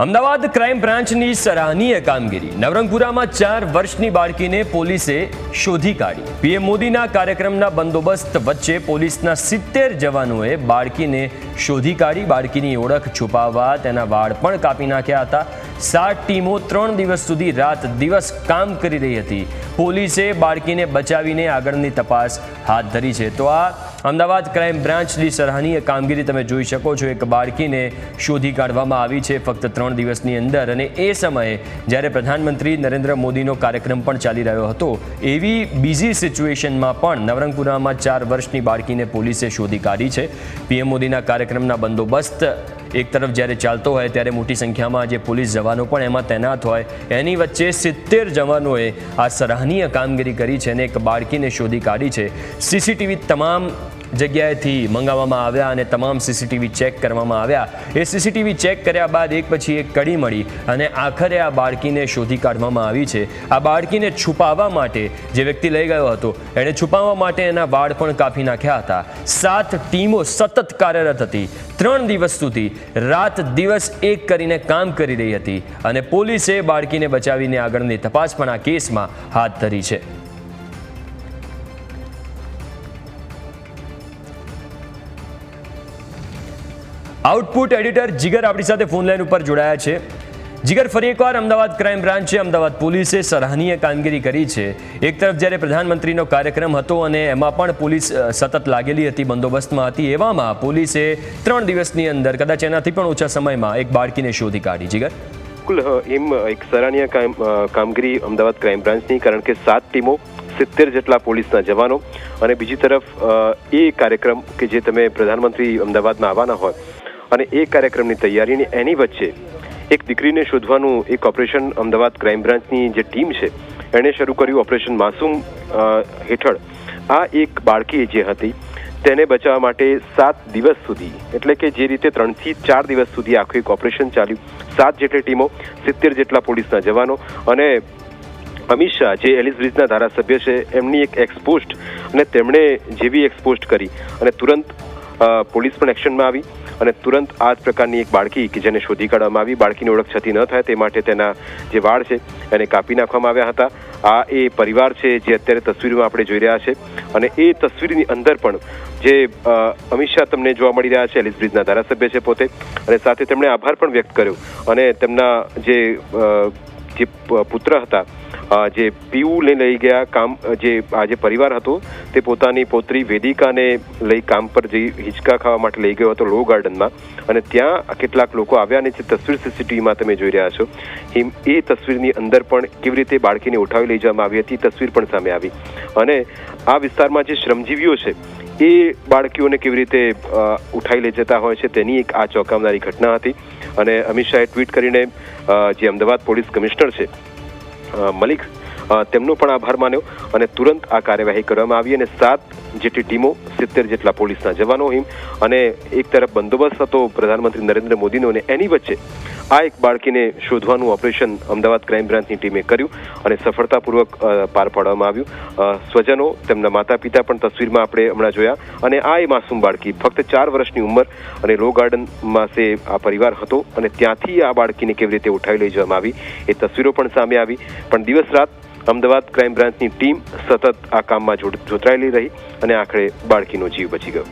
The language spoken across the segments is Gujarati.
અમદાવાદ ક્રાઇમ બ્રાન્ચની સરાહનીય કામગીરી. નવરંગપુરામાં ચાર વર્ષની બાળકીને પોલીસે શોધી કાઢી. પીએમ મોદીના કાર્યક્રમના બંદોબસ્ત વચ્ચે પોલીસના સિત્તેર જવાનોએ બાળકીને શોધી કાઢી, બાળકીની ઓળખ છુપાવવા તેના વાળ પણ કાપી નાખ્યા હતા. સાત ટીમો ત્રણ દિવસ સુધી રાત દિવસ કામ કરી રહી હતી. પોલીસે બાળકીને બચાવીને આગળની તપાસ હાથ ધરી છે. તો આ અમદાવાદ ક્રાઇમ બ્રાન્ચની સરાહનીય કામગીરી તમે જોઈ શકો છો. એક બાળકીને શોધી કાઢવામાં આવી છે ફક્ત ત્રણ દિવસની અંદર અને એ સમયે જ્યારે પ્રધાનમંત્રી નરેન્દ્ર મોદીનો કાર્યક્રમ પણ ચાલી રહ્યો હતો, એવી બીજી સિચ્યુએશનમાં પણ નવરંગપુરામાં ચાર વર્ષની બાળકીને પોલીસે શોધી કાઢી છે. પીએમ મોદીના કાર્યક્રમના બંદોબસ્ત એક તરફ જ્યારે ચાલતો હોય ત્યારે મોટી સંખ્યામાં જે પોલીસ જવાનો પણ એમાં તૈનાત હોય, એની વચ્ચે સિત્તેર જવાનોએ આ સરાહનીય કામગીરી કરી છે અને એક બાળકીને શોધી કાઢી છે. સીસીટીવી તમામ જગ્યાએથી મંગાવવામાં આવ્યા અને તમામ સીસીટીવી ચેક કરવામાં આવ્યા. એ સીસીટીવી ચેક કર્યા બાદ એક પછી એક કડી મળી અને આખરે આ બાળકીને શોધી કાઢવામાં આવી છે. આ બાળકીને છુપાવવા માટે જે વ્યક્તિ લઈ ગયો હતો, એણે છુપાવવા માટે એના વાળ પણ કાપી નાખ્યા હતા. સાત ટીમો સતત કાર્યરત હતી. ત્રણ દિવસ સુધી રાત દિવસ એક કરીને કામ કરી રહી હતી અને પોલીસે બાળકીને બચાવીને આગળની તપાસ પણ આ કેસમાં હાથ ધરી છે. આઉટપુટ એડિટર જીગર આપણી સાથે ફોન લાઈન ઉપર જોડાયા છે. જીગર, ફરી એકવાર અમદાવાદ ક્રાઇમ બ્રાન્ચે અમદાવાદ પોલીસે સરાહનીય કામગીરી કરી છે. એક તરફ જ્યારે પ્રધાનમંત્રીનો કાર્યક્રમ હતો અને એમાં પણ પોલીસ સતત લાગેલી હતી, બંદોબસ્તમાં હતી, એવામાં પોલીસે ત્રણ દિવસની અંદર, કદાચ એનાથી પણ ઓછા સમયમાં, એક બાળકીને શોધી કાઢી. જીગર? બિલકુલ એમ એક સરાહનીય કામ કામગીરી અમદાવાદ ક્રાઇમ બ્રાન્ચની કારણ કે સાત ટીમો સિત્તેર જેટલા પોલીસના જવાનો. અને બીજી તરફ એ કાર્યક્રમ કે જે તમે પ્રધાનમંત્રી અમદાવાદમાં આવવાના હોય અને એ કાર્યક્રમની તૈયારીની એની વચ્ચે એક દીકરીને શોધવાનું એક ઓપરેશન અમદાવાદ ક્રાઇમ બ્રાન્ચની જે ટીમ છે, એણે શરૂ કર્યું ઓપરેશન માસૂમ હેઠળ. આ એક બાળકી જે હતી, તેને બચાવવા માટે સાત દિવસ સુધી, એટલે કે જે રીતે ત્રણથી ચાર દિવસ સુધી આખું એક ઓપરેશન ચાલ્યું. સાત જેટલી ટીમો, સિત્તેર જેટલા પોલીસના જવાનો અને અમિત શાહ, જે એલિસ બ્રિજના ધારાસભ્ય છે, એમની એક એક્સપોસ્ટ અને તેમણે જેવી એક્સપોસ્ટ કરી અને તુરંત પોલીસ પણ એક્શનમાં આવી અને તુરંત આ જ પ્રકારની એક બાળકી કે જેને શોધી કાઢવામાં આવી, બાળકીની ઓળખ છતી ન થાય તે માટે તેના જે વાળ છે એને કાપી નાખવામાં આવ્યા હતા. આ એ પરિવાર છે જે અત્યારે તસવીરમાં આપણે જોઈ રહ્યા છે અને એ તસવીરની અંદર પણ જે અમિત શાહ તમને જોવા મળી રહ્યા છે, એલિસ બ્રિજના ધારાસભ્ય છે પોતે. અને સાથે તેમણે આભાર પણ વ્યક્ત કર્યો. અને તેમના જે જે પુત્ર હતા જે પીયુને લઈ ગયા કામ, જે આ જે પરિવાર હતો તે પોતાની પોત્રી વેદિકાને લઈ કામ પર જઈ હિંચકા ખાવા માટે લઈ ગયો હતો લો ગાર્ડનમાં. અને ત્યાં કેટલાક લોકો આવ્યા અને જે તસવીર સીસીટીવીમાં તમે જોઈ રહ્યા છો. એમ એ તસવીરની અંદર પણ કેવી રીતે બાળકીને ઉઠાવી લઈ જવામાં આવી હતી તસવીર પણ સામે આવી. અને આ વિસ્તારમાં જે શ્રમજીવીઓ છે, એ બાળકીઓને કેવી રીતે ઉઠાવી લઈ જતા હોય છે તેની એક આ ચોંકાવનારી ઘટના હતી. અને અમિત શાહે ટ્વીટ કરીને જે અમદાવાદ પોલીસ કમિશનર છે મલિક તેમનો પણ આભાર માન્યો અને તુરંત આ કાર્યવાહી કરવામાં આવી અને સાત જેટલી ટીમો સિત્તેર જેટલા પોલીસના જવાનો હિમ અને એક તરફ બંદોબસ્ત હતો પ્રધાનમંત્રી નરેન્દ્ર મોદીનો અને એની વચ્ચે આ એક બાળકીને શોધવાનું ઓપરેશન અમદાવાદ ક્રાઇમ બ્રાન્ચની ટીમે કર્યું અને સફળતાપૂર્વક પાર પાડવામાં આવ્યું. સ્વજનો, તેમના માતા પિતા પણ તસવીરમાં આપણે હમણાં જોયા અને આ એ માસૂમ બાળકી ફક્ત ચાર વર્ષની ઉંમર અને લો ગાર્ડનમાં સે આ પરિવાર હતો અને ત્યાંથી આ બાળકીને કેવી રીતે ઉઠાવી લઈ જવામાં આવી એ તસવીરો પણ સામે આવી. પણ દિવસ રાત અમદાવાદ ક્રાઇમ બ્રાન્ચની ટીમ સતત આ કામમાં જોતરાયેલી રહી અને આખરે બાળકીનો જીવ બચી ગયો.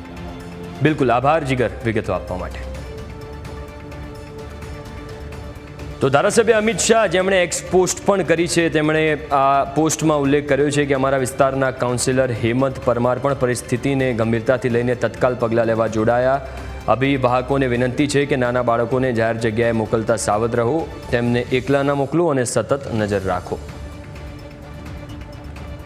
બિલકુલ આભાર, જીગર, વિગતો આપવા માટે. તો ધારાસભ્ય અમિત શાહ, જેમણે એક્સ પોસ્ટ પણ કરી છે, તેમણે આ પોસ્ટમાં ઉલ્લેખ કર્યો છે કે અમારા વિસ્તારના કાઉન્સિલર હેમંત પરમાર પણ પરિસ્થિતિને ગંભીરતાથી લઈને તત્કાલ પગલાં લેવા જોડાયા. અભિવાહકોને વિનંતી છે કે નાના બાળકોને જાહેર જગ્યાએ મોકલતા સાવધ રહો, તેમને એકલા ન મોકલો અને સતત નજર રાખો.